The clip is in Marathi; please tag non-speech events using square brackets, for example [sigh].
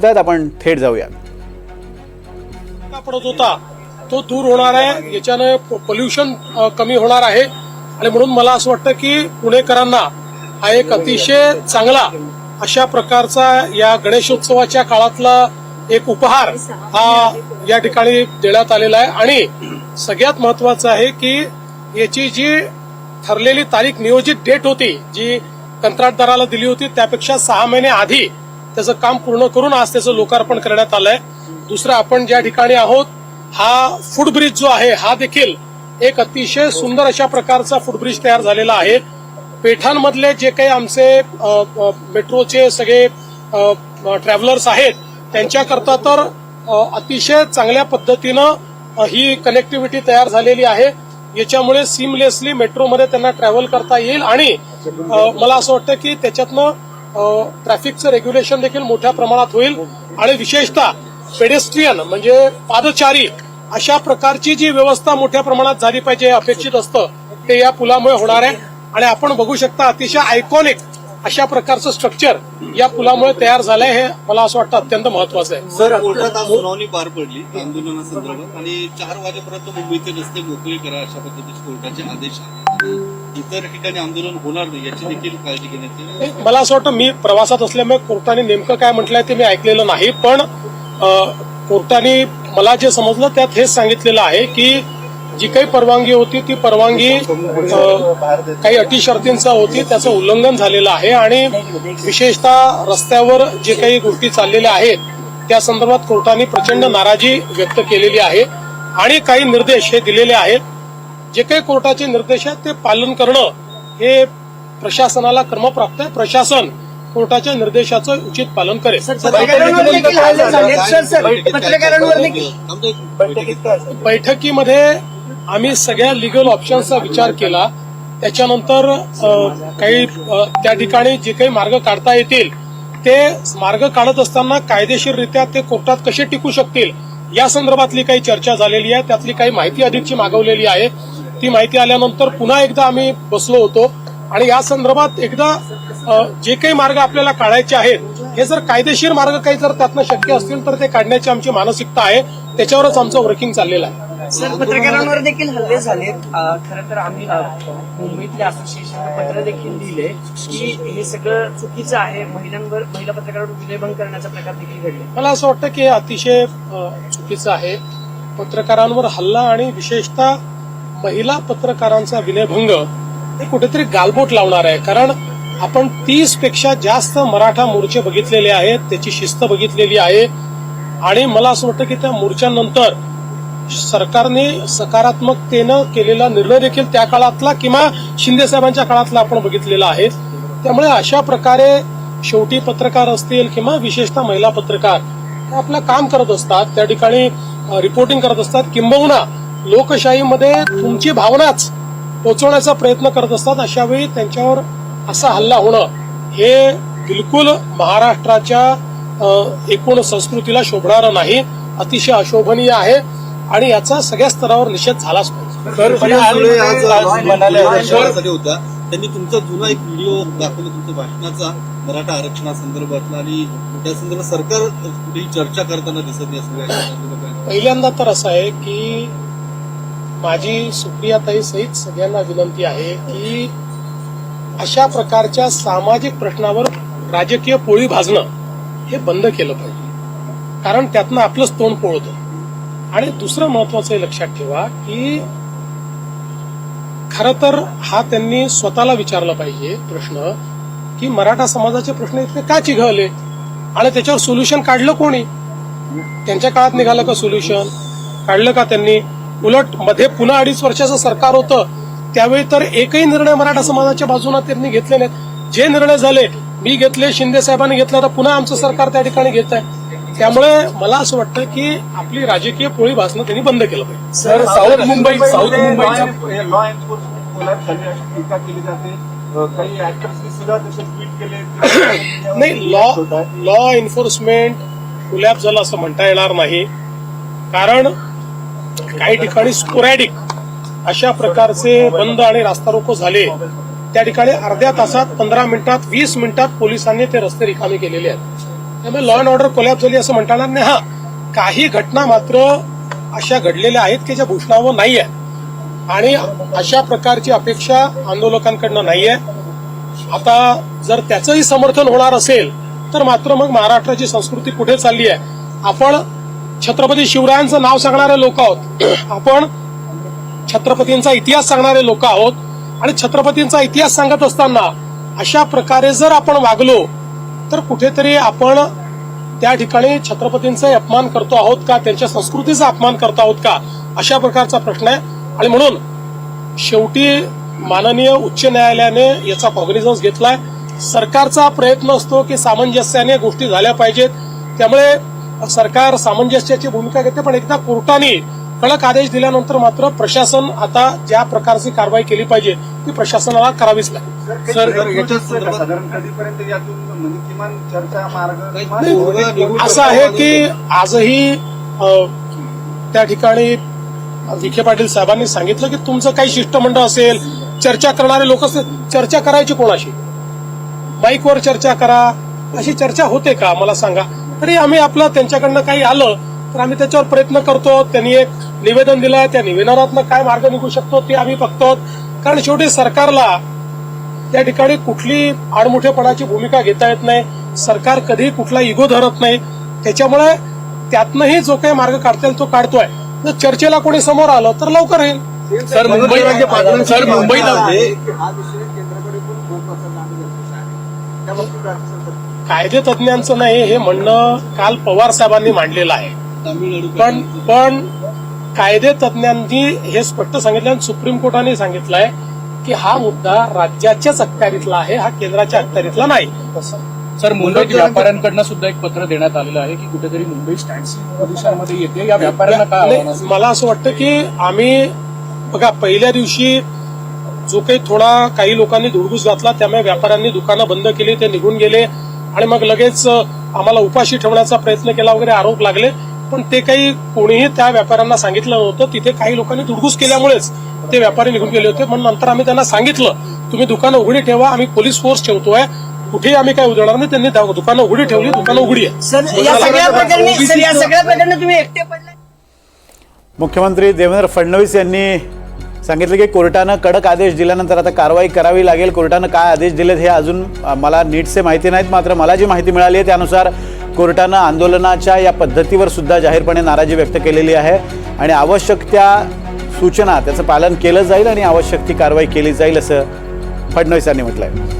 त्यात आपण थेट जाऊया पडत होता. तो दूर होणार आहे. याच्यानं पोल्युशन कमी होणार आहे. आणि म्हणून मला असं वाटतं की पुणेकरांना हा एक अतिशय चांगला अशा प्रकारचा या गणेशोत्सवाच्या काळातला एक उपहार हा या ठिकाणी देण्यात आलेला आहे. आणि सगळ्यात महत्वाचं आहे की याची जी ठरलेली तारीख नियोजित डेट होती जी कंत्राटदाराला दिली होती त्यापेक्षा सहा महिने आधी त्याचं काम पूर्ण करून आज त्याचं लोकार्पण करण्यात आलंय. दुसरं आपण ज्या ठिकाणी आहोत हा फुटब्रिज जो आहे हा देखील एक अतिशय सुंदर अशा प्रकारचा फुटब्रिज तयार झालेला आहे. पेठांमधले जे काही आमचे मेट्रोचे सगळे ट्रॅव्हलर्स आहेत त्यांच्याकरता तर अतिशय चांगल्या पद्धतीनं ही कनेक्टिव्हिटी तयार झालेली आहे. याच्यामुळे सिमलेसली मेट्रोमध्ये त्यांना ट्रॅव्हल करता येईल आणि मला असं वाटतं की त्याच्यातनं ट्रॅफिकचं रेग्युलेशन देखील मोठ्या प्रमाणात होईल. आणि विशेषतः पेडेस्ट्रियन म्हणजे पादचारी अशा प्रकारची जी व्यवस्था मोठ्या प्रमाणात झाली पाहिजे हे अपेक्षित असतं ते या पुलामुळे होणार आहे. आणि आपण बघू शकता अतिशय आयकॉनिक अशा प्रकारचं स्ट्रक्चर या पुलामुळे तयार झालंय हे मला असं वाटतं अत्यंत महत्वाचं आहे. सर कोर्टात आज सुनावणी पार पडली आंदोलनासंदर्भात आणि चार वाजेपर्यंत मुंबईचे रस्ते मोकळे करा अशा पद्धतीचे कोर्टाचे आदेश इतर ठिकाणी आंदोलन होणार नाही याची देखील काळजी घेण्यात मला असं वाटतं मी प्रवासात असल्यामुळे कोर्टाने नेमकं काय म्हटलंय ते मी ऐकलेलं नाही पण कोर्टाने मला जे समजलं त्यात हेच सांगितलेलं आहे की जी काही परवानगी होती ती परवानगी काही अटी शर्तींचा होती त्याचं उल्लंघन झालेलं आहे आणि विशेषतः रस्त्यावर जे काही गोष्टी चाललेल्या आहेत त्या संदर्भात कोर्टाने प्रचंड नाराजी व्यक्त केलेली आहे. आणि काही निर्देश हे दिलेले आहेत. जे काही कोर्टाचे निर्देश आहेत ते पालन करणं हे प्रशासनाला क्रमप्राप्त आहे. प्रशासन कोर्टाच्या निर्देशाचं उचित पालन करेल. बैठकीमध्ये आम्ही सगळ्या लिगल ऑप्शन्सचा विचार केला. त्याच्यानंतर काही त्या ठिकाणी जे काही मार्ग काढता येतील ते मार्ग काढत असताना कायदेशीररित्या ते कोर्टात कसे टिकू शकतील या संदर्भातली काही चर्चा झालेली आहे. त्यातली काही माहिती अधिकची मागवलेली आहे. ती माहिती आल्यानंतर पुन्हा एकदा आम्ही बसलो होतो आणि या संदर्भात एकदा जे काही मार्ग आपल्याला काढायचे आहेत हे जर कायदेशीर मार्ग काही जर त्यातनं शक्य असतील तर ते काढण्याची आमची मानसिकता आहे. त्याच्यावरच आमचं वर्किंग चाललेलं आहे. सर पत्रकारांवर देखील हल्ले झाले खरं तर आम्ही मुंबईतल्या असोसिएशनला पत्र देखील दिले की हे सगळं चुकीचं आहे. महिलांवर महिला पत्रकारांवर विनयभंग करण्याचा प्रकार देखील घडले. मला असं वाटतं की हे अतिशय चुकीचं आहे. पत्रकारांवर हल्ला आणि विशेषतः महिला पत्रकारांचा विनयभंग हे कुठेतरी गालबोट लावणार आहे. कारण आपण तीसपेक्षा जास्त मराठा मोर्चे बघितलेले आहेत त्याची शिस्त बघितलेली आहे. आणि मला असं वाटतं की त्या मोर्चानंतर सरकारने सकारात्मकतेनं केलेला निर्णय देखील त्या काळातला किंवा शिंदे साहेबांच्या काळातला आपण बघितलेला आहे. त्यामुळे अशा प्रकारे शेवटी पत्रकार असतील किंवा विशेषतः महिला पत्रकार आपलं काम करत असतात. त्या ठिकाणी रिपोर्टिंग करत असतात. किंबहुना लोकशाहीमध्ये तुमची भावनाच पोचवण्याचा प्रयत्न करत असतात. अशा वेळी त्यांच्यावर असा हल्ला होणं हे बिलकुल महाराष्ट्राच्या एकूण संस्कृतीला शोभणारं नाही. अतिशय अशोभनीय आहे. आणि याचा सगळ्या स्तरावर निषेध झालाच पाहिजे. होता. त्यांनी तुमचा जुना एक व्हिडिओ दाखवला तुमच्या भाषणाचा मराठा आरक्षणासंदर्भातला आणि त्या संदर्भात सरकार कुठेही चर्चा करताना दिसत नाही पहिल्यांदा तर असं आहे की माझी सुप्रियाताई सहित सगळ्यांना विनंती आहे की अशा प्रकारच्या सामाजिक प्रश्नावर राजकीय पोळी भाजणं हे बंद केलं पाहिजे. कारण त्यातनं आपलंच तोंड पोळतं. आणि दुसरं महत्वाचं हे लक्षात ठेवा की खर तर हा त्यांनी स्वतःला विचारला पाहिजे प्रश्न की मराठा समाजाचे प्रश्न इतके का चिघळले? आणि त्याच्यावर सोल्युशन काढलं कोणी? त्यांच्या काळात निघालं का सोल्युशन काढलं का त्यांनी? उलटमध्ये पुन्हा अडीच वर्षाचं सरकार होतं. त्यावेळी तर एकही निर्णय मराठा समाजाच्या बाजूने त्यांनी घेतले नाहीत. जे निर्णय झाले मी घेतले शिंदे साहेबांनी घेतला तर पुन्हा आमचं सरकार त्या ठिकाणी घेत आहे. त्यामुळे मला असं वाटतं की आपली राजकीय पोळी भासणं त्यांनी बंद केलं पाहिजे. सर साऊथ मुंबई साऊथ मुंबईच्या लॉ एन्फोर्समेंट टीका केली जाते. अ, काही ऍक्टर्सनी सुद्धा तसे ट्विट केले. [coughs] नाही लॉ लॉ एन्फोर्समेंट कुलॅप झालं असं म्हणता येणार नाही. कारण काही ठिकाणी स्पोरॅडिक अशा प्रकारचे बंद आणि रास्ता रोको झाले. त्या ठिकाणी अर्ध्या तासात पंधरा मिनिटात वीस मिनिटात पोलिसांनी ते रस्ते रिकामे केलेले आहेत. त्यामुळे लॉ अँड ऑर्डर कोलॅप झाली असं म्हणता येणार नाही. हा काही घटना मात्र अशा घडलेल्या आहेत की ज्या घोषणावर नाही आहे आणि अशा प्रकारची अपेक्षा आंदोलकांकडनं नाही आहे आता जर त्याचंही समर्थन होणार असेल तर मात्र मग महाराष्ट्राची संस्कृती कुठे चालली आहे. आपण छत्रपती शिवरायांचं नाव सांगणारे लोक आहोत. आपण छत्रपतींचा इतिहास सांगणारे लोक आहोत. आणि छत्रपतींचा इतिहास सांगत असताना अशा प्रकारे जर आपण वागलो तर कुठेतरी आपण त्या ठिकाणी छत्रपतींचा अपमान करतो आहोत का? त्यांच्या संस्कृतीचा अपमान करतो आहोत का? अशा प्रकारचा प्रश्न आहे. आणि म्हणून शेवटी माननीय उच्च न्यायालयाने याचा कॉग्निझन्स घेतलाय. सरकारचा प्रयत्न असतो की सामंजस्याने गोष्टी झाल्या पाहिजेत. त्यामुळे सरकार सामंजस्याची भूमिका घेते पण एकदा कोर्टाने कडक आदेश दिल्यानंतर मात्र प्रशासन आता ज्या प्रकारची कारवाई केली पाहिजे ती प्रशासनाला करावीच लागेल. सर साधारण कधीपर्यंत यातून म्हणजे किमान चर्चा मार्ग असं आहे की आजही त्या ठिकाणी विखे पाटील साहेबांनी सांगितलं की तुमचं काही शिष्टमंडळ असेल चर्चा करणारे लोक चर्चा करायची कोणाशी? बाईकवर चर्चा करा. अशी चर्चा होते का? मला सांगा. तरी आम्ही आपलं त्यांच्याकडनं काही आलं तर आम्ही त्याच्यावर प्रयत्न करतो. त्यांनी एक निवेदन दिलंय. त्या निवेदनातनं काय मार्ग निघू शकतो ते आम्ही बघतो. कारण शेवटी सरकारला त्या ठिकाणी कुठली आडमुठेपणाची भूमिका घेता येत नाही. सरकार कधी कुठला इगो धरत नाही. त्याच्यामुळे त्यातनंही जो काही मार्ग काढता येईल तो काढतोय. जर चर्चेला कोणी समोर आलं तर लवकर येईल. सर मुंबई सर मुंबईत. हा सरकार कायदे तज्ज्ञांचं नाही हे म्हणणं काल पवार साहेबांनी मांडलेलं आहे. पण पण कायदे तज्ज्ञांनी हे स्पष्ट सांगितलं आणि सुप्रीम कोर्टाने सांगितलंय की हा मुद्दा राज्याच्याच अखत्यारीतला आहे हा केंद्राच्या अखत्यारीतला नाही. सर मुंबईत व्यापाऱ्यांकडनं सुद्धा एक पत्र देण्यात आलेलं आहे की कुठेतरी मुंबई स्टँड येते. या व्यापाऱ्यांना काय? मला असं वाटतं की आम्ही बघा पहिल्या दिवशी जो काही थोडा काही लोकांनी धुडगूस घातला त्यामुळे व्यापाऱ्यांनी दुकानं बंद केली ते निघून गेले आणि मग लगेच आम्हाला उपाशी ठेवण्याचा प्रयत्न केला वगैरे आरोप लागले. पण ते काही कोणीही त्या व्यापाऱ्यांना सांगितलं नव्हतं. तिथे काही लोकांनी धुडगूस केल्यामुळेच ते व्यापारी निघून गेले होते. म्हणून नंतर आम्ही त्यांना सांगितलं तुम्ही दुकानं उघडी ठेवा आम्ही पोलीस फोर्स ठेवतोय. कुठेही आम्ही काय उधळणार नाही. त्यांनी त्या दुकानं उघडी ठेवली दुकानं उघडी आहे. सर या सगळ्या प्रकरणी सर या सगळ्या प्रकरणी तुम्ही एकटे पडले मुख्यमंत्री देवेंद्र फडणवीस यांनी सांगितलं की कोर्टानं कडक आदेश दिल्यानंतर आता कारवाई करावी लागेल. कोर्टानं काय आदेश दिलेत हे अजून मला नीटसे माहिती नाहीत. मात्र मला जी माहिती मिळाली आहे त्यानुसार कोर्टानं आंदोलनाच्या या पद्धतीवर सुद्धा जाहीरपणे नाराजी व्यक्त केलेली आहे आणि आवश्यक त्या सूचना त्याचं पालन केलं जाईल आणि आवश्यक ती कारवाई केली जाईल असं फडणवीस यांनी म्हटलं आहे